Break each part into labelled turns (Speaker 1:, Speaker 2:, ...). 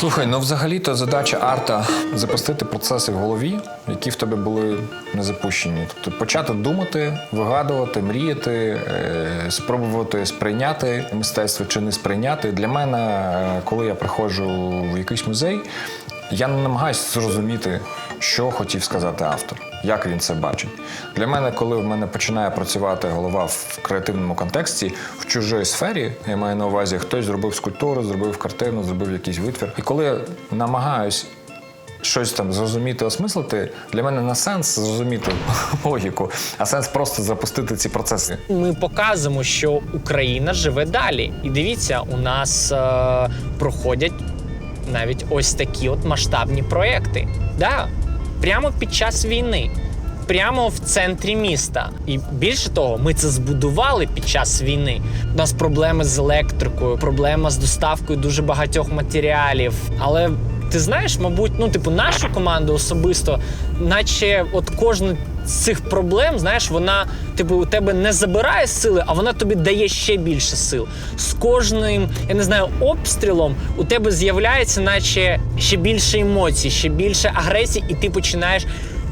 Speaker 1: Слухай, ну взагалі-то задача арта запустити процеси в голові, які в тебе були не запущені. Тобто почати думати, вигадувати, мріяти, е, спробувати сприйняти мистецтво чи не сприйняти. Для мене, е, коли я приходжу в якийсь музей, я не намагаюся зрозуміти, що хотів сказати автор, як він це бачить. Для мене, коли в мене починає працювати голова в креативному контексті, в чужій сфері, я маю на увазі, хтось зробив скульптуру, зробив картину, зробив якийсь витвір. І коли я намагаюсь щось там зрозуміти, осмислити, для мене не сенс зрозуміти логіку, а сенс просто запустити ці процеси.
Speaker 2: Ми показуємо, що Україна живе далі. І дивіться, у нас е, проходять навіть ось такі от масштабні проекти. Да, прямо під час війни. Прямо в центрі міста, і більше того, ми це збудували під час війни. У нас проблеми з електрикою, проблема з доставкою дуже багатьох матеріалів. Але ти знаєш, мабуть, ну типу, нашу команду особисто, наче от кожна цих проблем, знаєш, вона типу у тебе не забирає сили, а вона тобі дає ще більше сил. З кожним, я не знаю, обстрілом у тебе з'являється, наче ще більше емоцій, ще більше агресії, і ти починаєш.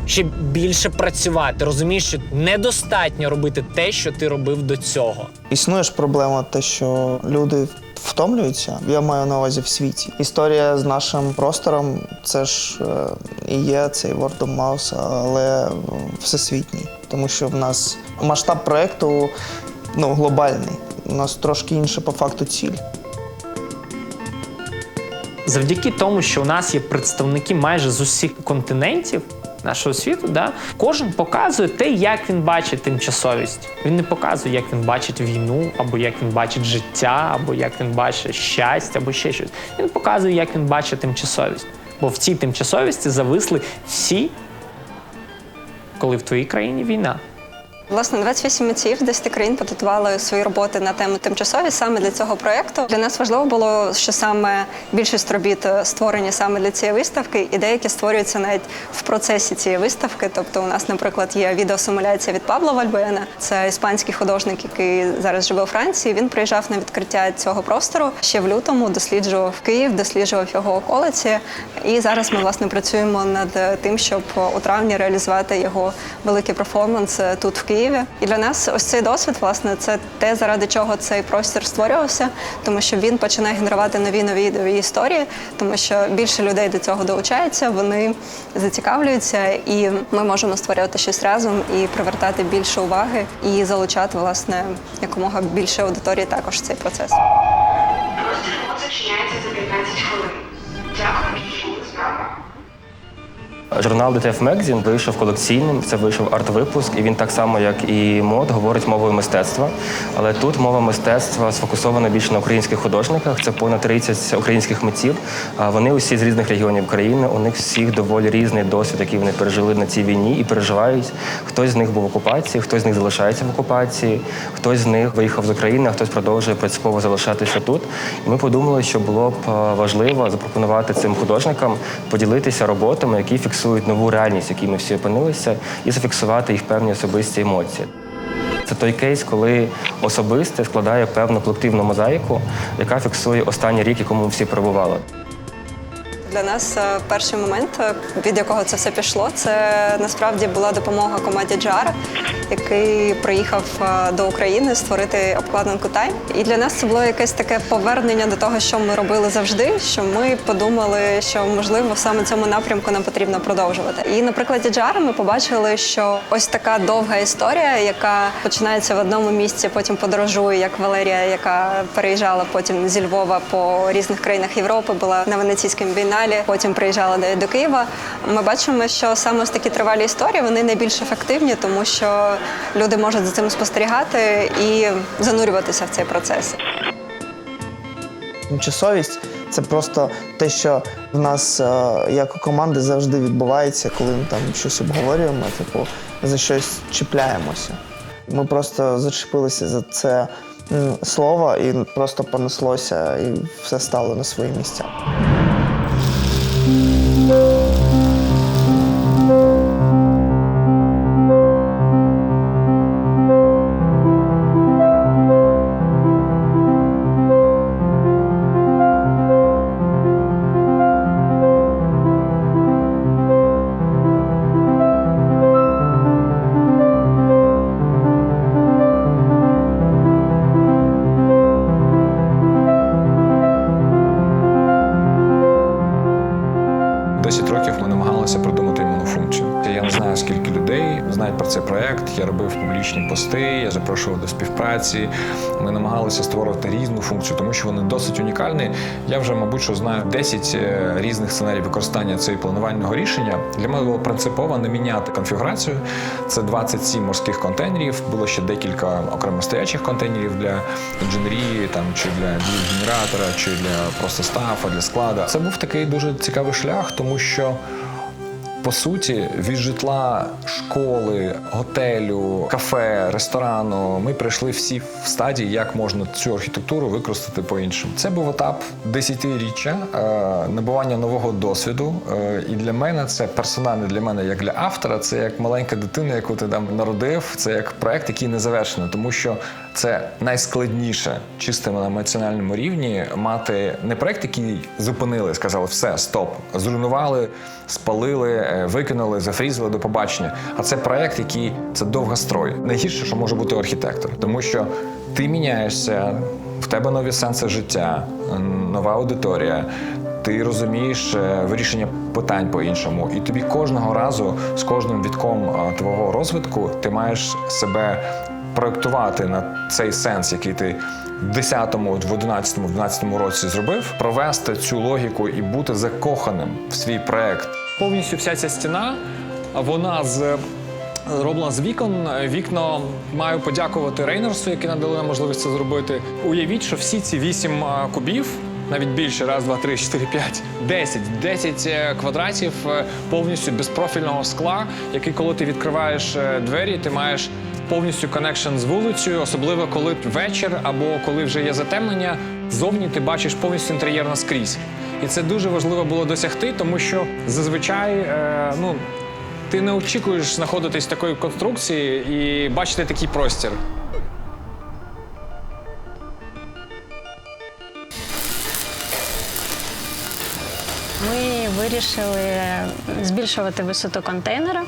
Speaker 2: Ще більше працювати, розумієш, що недостатньо робити те, що ти робив до цього.
Speaker 3: Існує ж проблема, те, що люди втомлюються. Я маю на увазі в світі. Історія з нашим простором це ж е, і є цей word of mouth, але всесвітній. Тому що в нас масштаб проєкту ну, глобальний. У нас трошки інша по факту ціль.
Speaker 2: Завдяки тому, що у нас є представники майже з усіх континентів нашого світу, да, кожен показує те, як він бачить тимчасовість. Він не показує, як він бачить війну, або як він бачить життя, або як він бачить щастя, або ще щось. Він показує, як він бачить тимчасовість. Бо в цій тимчасовісті зависли всі, коли в твоїй країні війна.
Speaker 4: Власне, 28 митців з 10 країн підготували свої роботи на тему тимчасові саме для цього проєкту. Для нас важливо було, що саме більшість робіт створені саме для цієї виставки, і деякі створюються навіть в процесі цієї виставки. Тобто, у нас, наприклад, є відеосимуляція від Пабло Вальбуена. Це іспанський художник, який зараз живе у Франції. Він приїжджав на відкриття цього простору ще в лютому, досліджував Київ, досліджував його околиці. І зараз ми власне працюємо над тим, щоб у травні реалізувати його великий перформанс тут в Києві. І для нас ось цей досвід, власне, це те, заради чого цей простір створювався, тому що він починає генерувати нові нові нові історії, тому що більше людей до цього долучається, вони зацікавлюються, і ми можемо створювати щось разом і привертати більше уваги і залучати власне якомога більше аудиторії також в цей процес.
Speaker 5: Простір зачиняється за 15 хвилин.
Speaker 6: Журнал DTF Magazine вийшов колекційним, це вийшов арт-випуск, і він так само, як і мод, говорить мовою мистецтва. Але тут мова мистецтва сфокусована більше на українських художниках. Це понад 30 українських митців. Вони усі з різних регіонів країни. У них всіх доволі різний досвід, який вони пережили на цій війні і переживають. Хтось з них був в окупації, хтось з них залишається в окупації, хтось з них виїхав з України, а хтось продовжує принципово залишатися тут. І ми подумали, що було б е, важливо запропонувати цим художникам поділитися роботами, які фіксують нову реальність, в якій ми всі опинилися, і зафіксувати їх певні особисті емоції. Це той кейс, коли особисте складає певну колективну мозаїку, яка фіксує останній рік, якому ми всі перебували.
Speaker 4: Для нас е, перший момент, е, від якого це все пішло, це насправді була допомога команді Джара, який приїхав е, до України створити обкладинку Тайм. І для нас це було якесь таке повернення до того, що ми робили завжди. Що ми подумали, що можливо саме цьому напрямку нам потрібно продовжувати. І на прикладі Джара ми побачили, що ось така довга історія, яка починається в одному місці, потім подорожує, як Валерія, яка переїжджала потім зі Львова по різних країнах Європи, була на венеційському бієналі, потім приїжджала до Києва. Ми бачимо, що саме ось такі тривалі історії вони найбільш ефективні, тому що люди можуть за цим спостерігати і занурюватися в цей процес.
Speaker 3: Тимчасовість це просто те, що в нас е, як у команди завжди відбувається, коли ми там щось обговорюємо, типу за щось чіпляємося. Ми просто зачепилися за це слово і просто понеслося, і все стало на свої місця. 10 років ми намагалися вдалося придумати імунну функцію.
Speaker 1: Я не знаю, скільки людей знають про цей проект. Я робив публічні пости, я запрошував до співпраці. Ми намагалися створити різну функцію, тому що вони досить унікальні. Я вже, мабуть, що знаю 10 е, різних сценаріїв використання цього планувального рішення. Для мене було принципово не міняти конфігурацію. Це 27 морських контейнерів. Було ще декілька окремо стоячих контейнерів для інженерії, там чи для генератора, чи для просто стафа, для складу. Це був такий дуже цікавий шлях, тому що. По суті, від житла, школи, готелю, кафе, ресторану ми прийшли всі в стадії, як можна цю архітектуру використати по-іншому. Це був етап десятиріччя е, набування нового досвіду. Е, і для мене це персонально для мене, як для автора, це як маленька дитина, яку ти там народив. Це як проект, який не завершений, тому що це найскладніше чисто на емоціональному рівні мати не проект, який зупинили, сказали, все, стоп, зруйнували, спалили, викинули, зафрізали до побачення. А це проект, який це довгострой. Найгірше, що може бути архітектор, тому що ти міняєшся, в тебе нові сенси життя, е, нова аудиторія. Ти розумієш е, вирішення питань по-іншому, і тобі кожного разу з кожним вітком е, твого розвитку ти маєш себе проєктувати на цей сенс, який ти в 10-му, в 11-му, в 12-му році зробив, провести цю логіку і бути закоханим в свій проект.
Speaker 7: Повністю вся ця стіна, вона з. Зроблена з вікон. Вікно маю подякувати Рейнерсу, які надали нам можливість це зробити. Уявіть, що всі ці вісім кубів, навіть більше, раз, два, три, чотири, п'ять, десять, десять е, квадратів е, повністю безпрофільного скла, який, коли ти відкриваєш е, двері, ти маєш повністю коннекшн з вулицею, особливо коли вечір або коли вже є затемнення. Зовні ти бачиш повністю інтер'єр наскрізь. І це дуже важливо було досягти, тому що зазвичай е, ну, ти не очікуєш знаходитись в такої конструкції і бачити такий простір.
Speaker 8: Ми вирішили збільшувати висоту контейнера.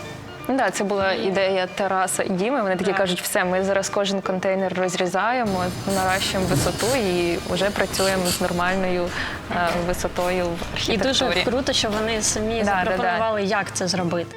Speaker 9: Ну Да, це була ідея Тараса і Діми. Вони такі кажуть, все, ми зараз кожен контейнер розрізаємо, наращуємо висоту і вже працюємо з нормальною е, висотою в
Speaker 8: І
Speaker 9: архітектурі.
Speaker 8: дуже круто, що вони самі
Speaker 9: Да, да, да.
Speaker 8: запропонували, як це зробити.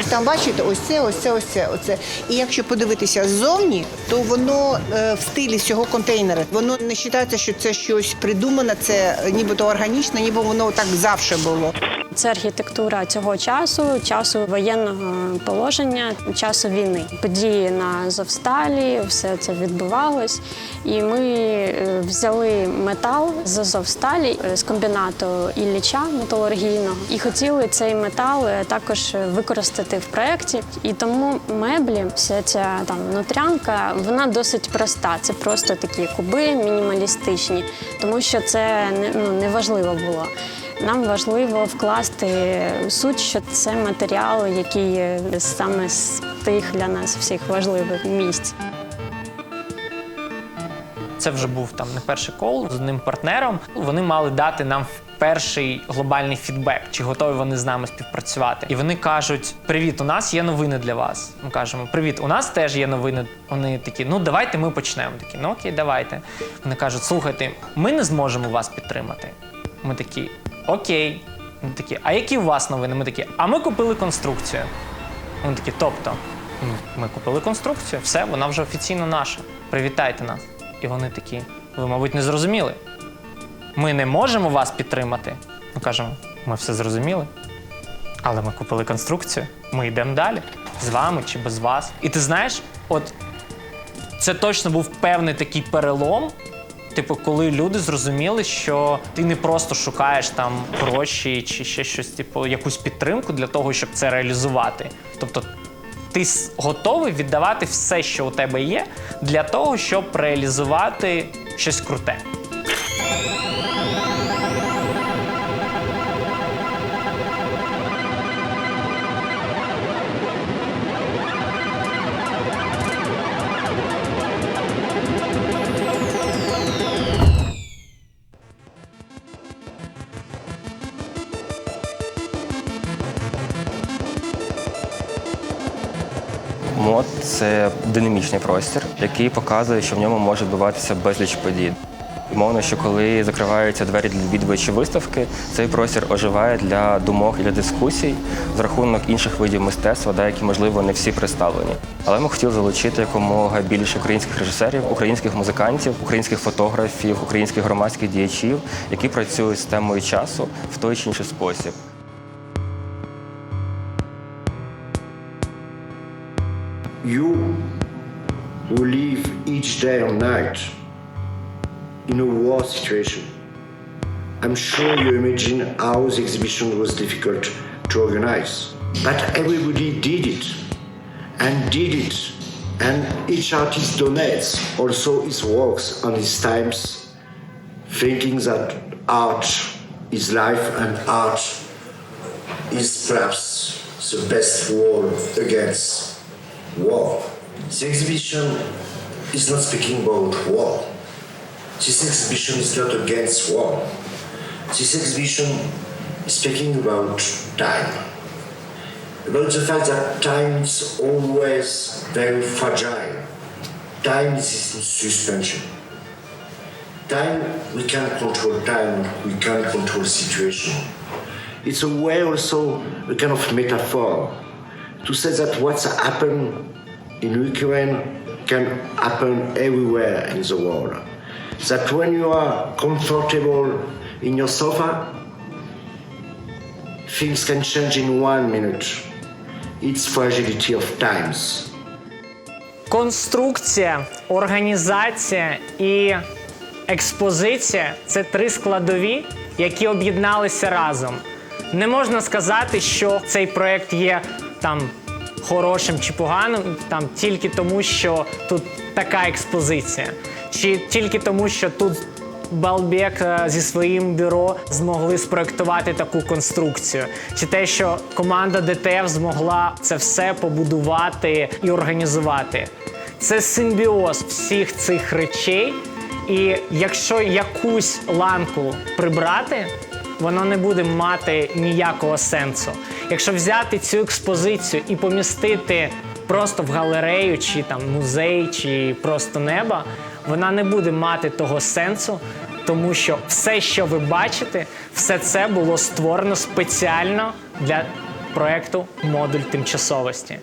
Speaker 10: Ось там бачите, ось це, ось це, ось це, оце. І якщо подивитися ззовні, то воно е, в стилі цього контейнера. Воно не вважається, що це щось придумане, це нібито органічно, ніби воно так завжди було.
Speaker 8: Це архітектура цього часу, часу воєнного положення, часу війни. Події на Азовсталі, все це відбувалось. І ми е, взяли метал з Азовсталі е, з комбінату Ілліча металургійного і хотіли цей метал е, також використати в проєкті. І тому меблі, вся ця там нутрянка, вона досить проста. Це просто такі куби мінімалістичні, тому що це ну, не важливо було. Нам важливо вкласти суть, що це матеріал, який саме з тих для нас всіх важливих місць.
Speaker 2: Це вже був там не перший кол з одним партнером. Вони мали дати нам перший глобальний фідбек, чи готові вони з нами співпрацювати. І вони кажуть: Привіт, у нас є новини для вас. Ми кажемо, привіт, у нас теж є новини. Вони такі, ну давайте ми почнемо. Такі, ну окей, давайте. Вони кажуть, слухайте, ми не зможемо вас підтримати. Ми такі, окей. Вони такі, а які у вас новини? Ми такі, а ми купили конструкцію. Вони такі, тобто, «Ну, ми купили конструкцію, все, вона вже офіційно наша. Привітайте нас. І вони такі, ви, мабуть, не зрозуміли. Ми не можемо вас підтримати. Ми кажемо, ми все зрозуміли. Але ми купили конструкцію, ми йдемо далі з вами чи без вас. І ти знаєш, от це точно був певний такий перелом. Типу, коли люди зрозуміли, що ти не просто шукаєш там гроші чи ще щось, типу, якусь підтримку для того, щоб це реалізувати. Тобто ти готовий віддавати все, що у тебе є, для того, щоб реалізувати щось круте.
Speaker 6: Динамічний простір, який показує, що в ньому може відбуватися безліч подій. Мовно, що коли закриваються двері для відвідувачів виставки, цей простір оживає для думок і для дискусій з рахунок інших видів мистецтва, да, які, можливо, не всі представлені. Але ми хотіли залучити якомога більше українських режисерів, українських музикантів, українських фотографів, українських громадських діячів, які працюють з темою часу в той чи інший спосіб.
Speaker 11: You who live each day or night in a war situation, I'm sure you imagine how the exhibition was difficult to organize. But everybody did it and did it. And each artist donates also his works and his times, thinking that art is life and art is perhaps the best wall against war. The exhibition is not speaking about war. This exhibition is not against war. This exhibition is speaking about time. About the fact that time is always very fragile. Time is in suspension. Time, we can't control time, we can't control situation. It's a way also, a kind of metaphor to say that what's happened in Ukraine can happen everywhere in the world. That when you are comfortable in your sofa, things can change in one minute. It's fragility of times.
Speaker 2: Конструкція, організація і експозиція це три складові, які об'єдналися разом. Не можна сказати, що цей проєкт є там хорошим чи поганим, там тільки тому, що тут така експозиція, чи тільки тому, що тут Балбек е, зі своїм бюро змогли спроектувати таку конструкцію, чи те, що команда ДТФ змогла це все побудувати і організувати. Це симбіоз всіх цих речей, і якщо якусь ланку прибрати, воно не буде мати ніякого сенсу. Якщо взяти цю експозицію і помістити просто в галерею, чи там музей, чи просто неба, вона не буде мати того сенсу, тому що все, що ви бачите, все це було створено спеціально для проекту модуль тимчасовості.